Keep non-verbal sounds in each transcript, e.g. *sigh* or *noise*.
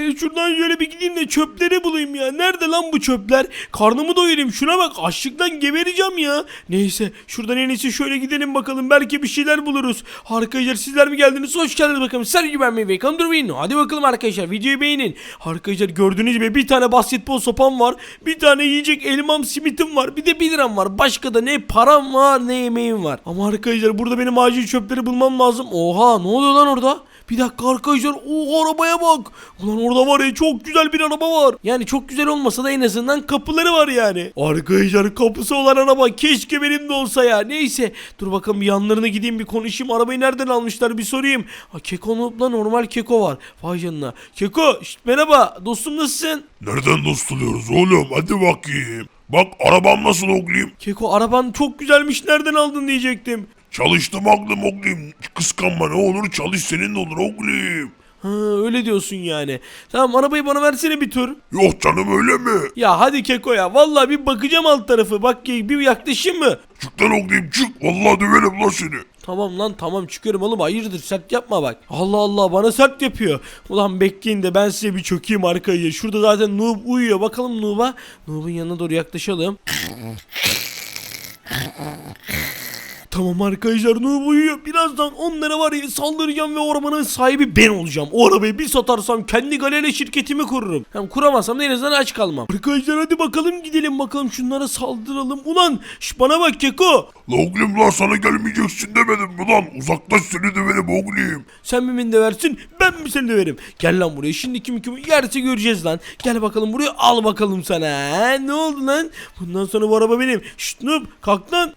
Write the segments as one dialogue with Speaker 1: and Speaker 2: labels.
Speaker 1: ya şuradan şöyle bir gideyim de çöpleri bulayım ya. Nerede lan bu çöpler? Karnımı doyurayım şuna bak açlıktan gebereceğim ya. Neyse şuradan en iyisi şöyle gidelim bakalım belki bir şeyler buluruz. Arkadaşlar sizler mi geldiniz? Hoş geldiniz bakalım. Sergi ben to win. Hadi bakalım arkadaşlar videoyu beğenin. Arkadaşlar gördüğünüz gibi bir tane basketbol sopam var. Bir tane yiyecek elmam simitim var. Bir de 1 liram var. Başka da ne param var ne yemeğim var. Ama arkadaşlar burada benim acil çöpleri bulmam lazım. Oha ne oluyor lan orada? Bir dakika arkadaşlar o arabaya bak. Ulan orada var ya çok güzel bir araba var. Yani çok güzel olmasa da en azından kapıları var yani. Arkadaşlar kapısı olan araba keşke benim de olsa ya. Neyse dur bakalım bir yanlarına gideyim bir konuşayım. Arabayı nereden almışlar bir sorayım. Ha Keko'nun da normal Keko var. Vay canına. Keko şşt, merhaba dostum nasılsın?
Speaker 2: Nereden dostuluyoruz oğlum? Hadi bakayım. Bak arabam nasıl oğlum?
Speaker 1: Keko araban çok güzelmiş nereden aldın diyecektim.
Speaker 2: Çalıştım aklım oğlum. Kıskanma ne olur çalış senin de olur oğlum.
Speaker 1: Ha öyle diyorsun yani. Tamam arabayı bana versene bir tur.
Speaker 2: Yok canım öyle mi?
Speaker 1: Ya hadi Keko ya vallahi bir bakacağım alt tarafı. Bak bir yaklaşayım mı?
Speaker 2: Çık lan oğlum çık. Vallahi döverim lan seni.
Speaker 1: Tamam lan tamam çıkıyorum oğlum hayırdır sert yapma bak. Allah Allah bana sert yapıyor. Ulan bekleyin de ben size bir çökeyim arkaya. Şurada zaten Noob uyuyor. Bakalım Noob'a. Noob'un yanına doğru yaklaşalım. *laughs* Tamam arkadaşlar Noob uyuyor. Birazdan onlara var ya saldıracağım ve o arabanın sahibi ben olacağım. O arabayı bir satarsam kendi galeri şirketimi kururum. Hem kuramazsam da en azından aç kalmam. Arkadaşlar hadi bakalım gidelim bakalım şunlara saldıralım. Ulan şş, bana bak Keko.
Speaker 2: Oğlum lan sana gelmeyeceksin demedim mi lan? Uzaklaş seni döverim oğlum.
Speaker 1: Sen mi beni döversin ben mi seni döverim. Gel lan buraya şimdi kim kimi yerse göreceğiz lan. Gel bakalım buraya al bakalım sana. Ha, ne oldu lan? Bundan sonra bu araba benim. Şşt Noob kalk lan.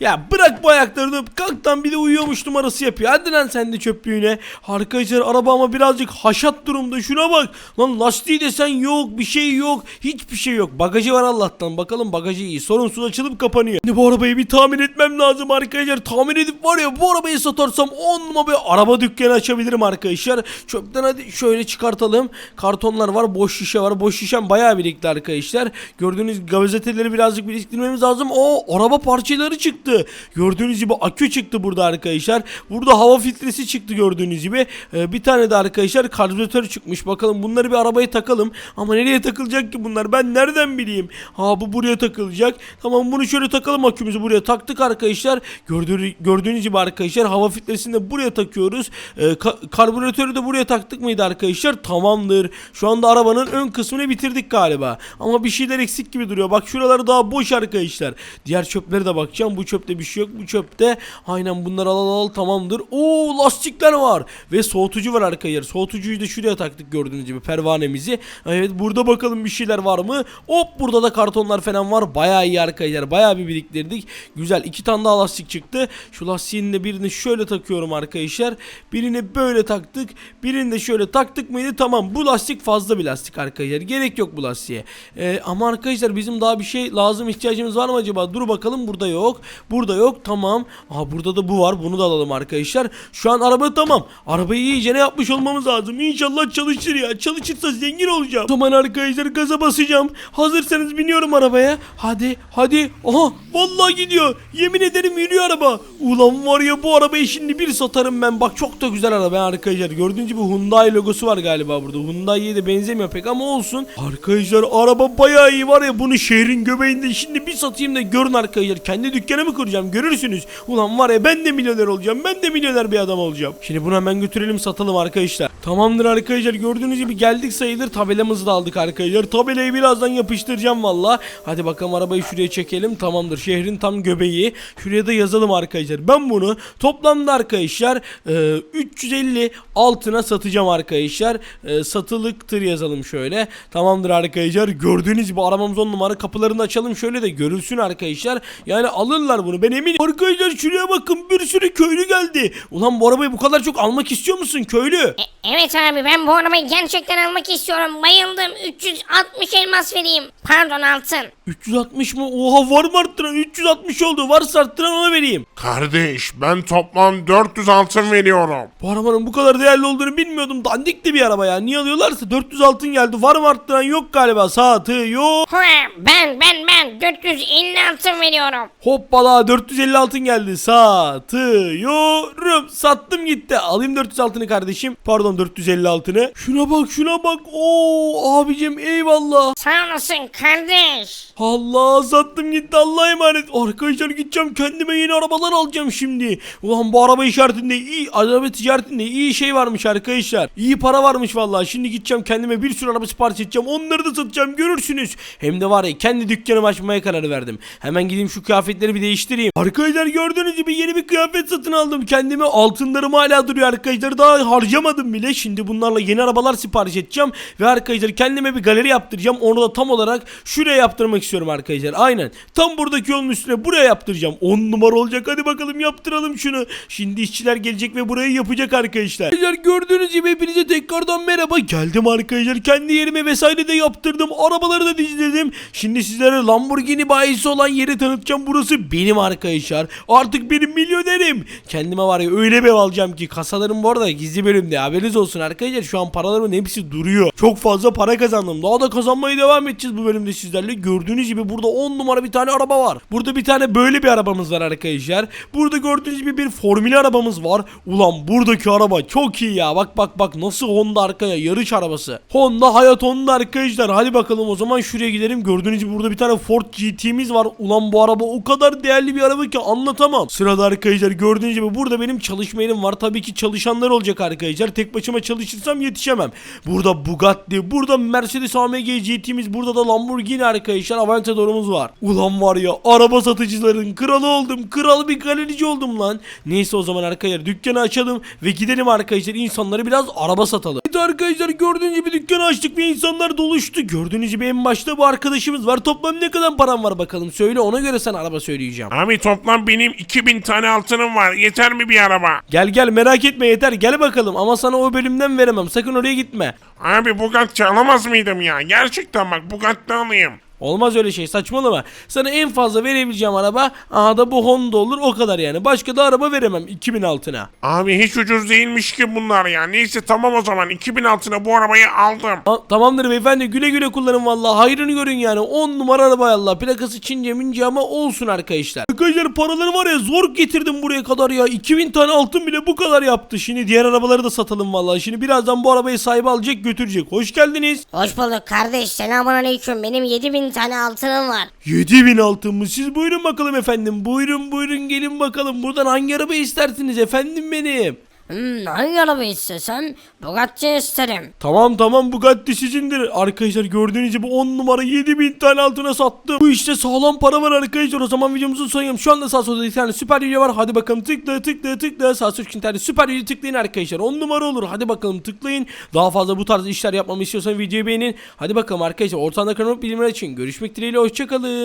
Speaker 1: Ya bırak bu ayakları Noob. Kalk lan bir de uyuyormuş numarası yapıyor. Hadi lan sen de çöplüğüne. Arkadaşlar araba ama birazcık haşat durumda. Şuna bak. Lan lastiği desen yok. Bir şey yok. Hiçbir şey yok. Bagajı var Allah'tan. Bakalım bagajı iyi. Sorunsuz açılıp kapanıyor. Şimdi bu arabayı bir tamir etmem lazım arkadaşlar. Tamir edip var ya bu arabayı satarsam onunla bir araba dükkanı açabilirim arkadaşlar. Çöpten hadi şöyle çıkartalım. Kartonlar var. Boş şişe var. Boş şişem bayağı birikti arkadaşlar. Gördüğünüz gazeteleri birazcık biriktirmemiz lazım. O araba parçaları çıktı. Gördüğünüz gibi akü çıktı burada arkadaşlar. Burada hava filtresi çıktı gördüğünüz gibi. Ee, bir tane de arkadaşlar karbüratör çıkmış. Bakalım bunları bir arabaya takalım. Ama nereye takılacak ki bunlar? Ben nereden bileyim? Ha bu buraya takılacak. Tamam bunu şöyle takalım akümüzü buraya taktık arkadaşlar. Gördüğünüz, gördüğünüz gibi arkadaşlar hava filtresini de buraya takıyoruz. Ee, ka- karbüratörü de buraya taktık mıydı arkadaşlar? Tamamdır. Şu anda arabanın ön kısmını bitirdik galiba. Ama bir şeyler eksik gibi duruyor. Bak şuraları daha boş arkadaşlar. Diğer çöplere de bakacağım. Bu çöpte bir şey yok. Bu çöpte aynen bunları al al al tamamdır. Oo lastikler var. Ve soğutucu var arkadaşlar. Soğutucuyu da şuraya taktık gördüğünüz gibi pervanemizi. Evet burada bakalım bir şeyler var mı? Hop burada da kartonlar falan var. Bayağı iyi arkadaşlar. Bayağı bir biriktirdik. Güzel. iki tane daha lastik çıktı. Şu lastiğin de birini şöyle takıyorum arkadaşlar. Birini böyle taktık. Birini de şöyle taktık mıydı? Tamam. Bu lastik fazla bir lastik arkadaşlar. Gerek yok bu lastiğe. Ee, ama arkadaşlar bizim daha bir şey lazım ihtiyacımız var mı acaba? Dur bakalım. Burada yok. Burada yok. Tamam. Aha burada da bu var. Bunu da alalım arkadaşlar. Şu an araba tamam. Arabayı iyice ne yapmış olmamız lazım. İnşallah çalışır ya. Çalışırsa zengin olacağım. O zaman arkadaşlar gaza basacağım. Hazırsanız biniyorum arabaya. Hadi hadi. Aha vallahi gidiyor. Yemin ederim yürüyor araba. Ulan var ya bu arabayı şimdi bir satarım ben. Bak çok da güzel araba arkadaşlar. Gördüğünüz gibi Hyundai logosu var galiba burada. Hyundai'ye de benzemiyor pek ama olsun. Arkadaşlar araba bayağı iyi var ya. Bunu şehrin göbeğinde şimdi bir satayım da görün arkadaşlar. Kendi dükkanımı kuracağım. Görürsünüz. Ulan var ya ben de milyoner olacağım. Ben de milyoner bir adam olacağım. Şimdi bunu hemen götürelim satalım arkadaşlar. Tamamdır arkadaşlar. Gördüğünüz gibi geldik sayılır. Tabelamızı da aldık arkadaşlar. Tabelayı birazdan yapıştıracağım valla. Hadi bakalım arabayı şuraya çekelim. Tamamdır. Şehrin tam göbeği. Şuraya da yazalım arkadaşlar. Ben bunu toplamda arkadaşlar e, 350 altına satacağım arkadaşlar. E, satılıktır yazalım şöyle. Tamamdır arkadaşlar. Gördüğünüz gibi arabamız on numara. Kapılarını açalım şöyle de görülsün arkadaşlar. Yani alırlar bunu. Ben eminim. Arkadaşlar şuraya bakın. Bir sürü köylü geldi. Ulan bu arabayı bu kadar çok almak istiyor musun köylü?
Speaker 3: E, evet abi ben bu arabayı gerçekten almak istiyorum. Bayıldım. 360 elmas vereyim. Pardon altın.
Speaker 1: 360 mı? Oha var mı arttıran? 360 oldu. Varsa arttıran ona vereyim.
Speaker 2: Kardeş ben toplam 400 altın veriyorum.
Speaker 1: Bu arabanın bu kadar değerli olduğunu bilmiyordum. Dandik de bir araba ya. Niye alıyorlarsa 400 altın geldi. Var mı arttıran yok galiba. Saati yok.
Speaker 3: Hua, ben ben ben 450 altın veriyorum.
Speaker 1: Hoppala Aa 450 altın geldi. Satıyorum. Sattım gitti. Alayım 400 altını kardeşim. Pardon 450 altını. Şuna bak şuna bak. Oo abicim eyvallah.
Speaker 3: Sağ olasın kardeş.
Speaker 1: Allah sattım gitti Allah'a emanet. Arkadaşlar gideceğim kendime yeni arabalar alacağım şimdi. Ulan bu araba işaretinde iyi araba ticaretinde iyi şey varmış arkadaşlar. İyi para varmış vallahi. Şimdi gideceğim kendime bir sürü araba sipariş edeceğim. Onları da satacağım görürsünüz. Hem de var ya kendi dükkanımı açmaya karar verdim. Hemen gideyim şu kıyafetleri bir değiştireyim. Arkadaşlar gördüğünüz gibi yeni bir kıyafet satın aldım. Kendime altınlarım hala duruyor arkadaşlar. Daha harcamadım bile. Şimdi bunlarla yeni arabalar sipariş edeceğim. Ve arkadaşlar kendime bir galeri yaptıracağım. Onu da tam olarak şuraya yaptırmak istiyorum arkadaşlar. Aynen. Tam buradaki yolun üstüne buraya yaptıracağım. 10 numara olacak. Bakalım yaptıralım şunu. Şimdi işçiler gelecek ve burayı yapacak arkadaşlar. Arkadaşlar gördüğünüz gibi hepinize tekrardan merhaba. Geldim arkadaşlar. Kendi yerime vesaire de yaptırdım. Arabaları da dizledim. Şimdi sizlere Lamborghini bayisi olan yeri tanıtacağım. Burası benim arkadaşlar. Artık benim milyonerim. Kendime var ya öyle bir alacağım ki kasalarım bu arada gizli bölümde. Haberiniz olsun arkadaşlar. Şu an paralarımın hepsi duruyor. Çok fazla para kazandım. Daha da kazanmaya devam edeceğiz bu bölümde sizlerle. Gördüğünüz gibi burada 10 numara bir tane araba var. Burada bir tane böyle bir arabamız var arkadaşlar. Burada gördüğünüz gibi bir formül arabamız var. Ulan buradaki araba çok iyi ya. Bak bak bak nasıl Honda arkaya yarış arabası. Honda hayat Honda arkadaşlar. Hadi bakalım o zaman şuraya gidelim. Gördüğünüz gibi burada bir tane Ford GT'miz var. Ulan bu araba o kadar değerli bir araba ki anlatamam. Sırada arkadaşlar gördüğünüz gibi burada benim çalışma yerim var. Tabii ki çalışanlar olacak arkadaşlar. Tek başıma çalışırsam yetişemem. Burada Bugatti, burada Mercedes AMG GT'miz, burada da Lamborghini arkadaşlar. Aventador'umuz var. Ulan var ya araba satıcıların kralı oldum. Kral bir galerici oldum lan. Neyse o zaman arkadaşlar dükkanı açalım ve gidelim arkadaşlar insanlara biraz araba satalım. Evet arkadaşlar gördüğünüz gibi dükkanı açtık ve insanlar doluştu. Gördüğünüz gibi en başta bu arkadaşımız var. Toplam ne kadar param var bakalım söyle ona göre sen araba söyleyeceğim.
Speaker 2: Abi toplam benim 2000 tane altınım var. Yeter mi bir araba?
Speaker 1: Gel gel merak etme yeter gel bakalım ama sana o bölümden veremem sakın oraya gitme.
Speaker 2: Abi Bugatti alamaz mıydım ya? Gerçekten bak Bugatti alayım.
Speaker 1: Olmaz öyle şey saçmalama. Sana en fazla verebileceğim araba aha da bu Honda olur o kadar yani. Başka da araba veremem 2000 altına.
Speaker 2: Abi hiç ucuz değilmiş ki bunlar ya. Neyse tamam o zaman 2000 altına bu arabayı aldım.
Speaker 1: Ta- tamamdır beyefendi güle güle kullanın vallahi hayrını görün yani 10 numara araba Allah plakası Çince mince ama olsun arkadaşlar. Arkadaşlar paraları var ya zor getirdim buraya kadar ya 2000 tane altın bile bu kadar yaptı. Şimdi diğer arabaları da satalım vallahi. Şimdi birazdan bu arabayı sahibi alacak götürecek. Hoş geldiniz.
Speaker 3: Hoş bulduk kardeş. Selamun aleyküm. Benim 7000 tane altınım var.
Speaker 1: 7000 altın mı? Siz buyurun bakalım efendim. Buyurun buyurun gelin bakalım. Buradan hangi arabayı istersiniz efendim benim?
Speaker 3: Hmm, hangi araba istesem? Bugatti isterim.
Speaker 1: Tamam tamam Bugatti sizindir. Arkadaşlar gördüğünüz gibi 10 numara 7000 tane altına sattım. Bu işte sağlam para var arkadaşlar. O zaman videomuzun sonuyum. Şu anda sağ solda bir tane süper video var. Hadi bakalım tıkla tıkla tıkla. Sağ sol için tane süper video tıklayın arkadaşlar. 10 numara olur. Hadi bakalım tıklayın. Daha fazla bu tarz işler yapmamı istiyorsan videoyu beğenin. Hadi bakalım arkadaşlar. Ortamda kanalıp bildirimler için. Görüşmek dileğiyle. Hoşçakalın.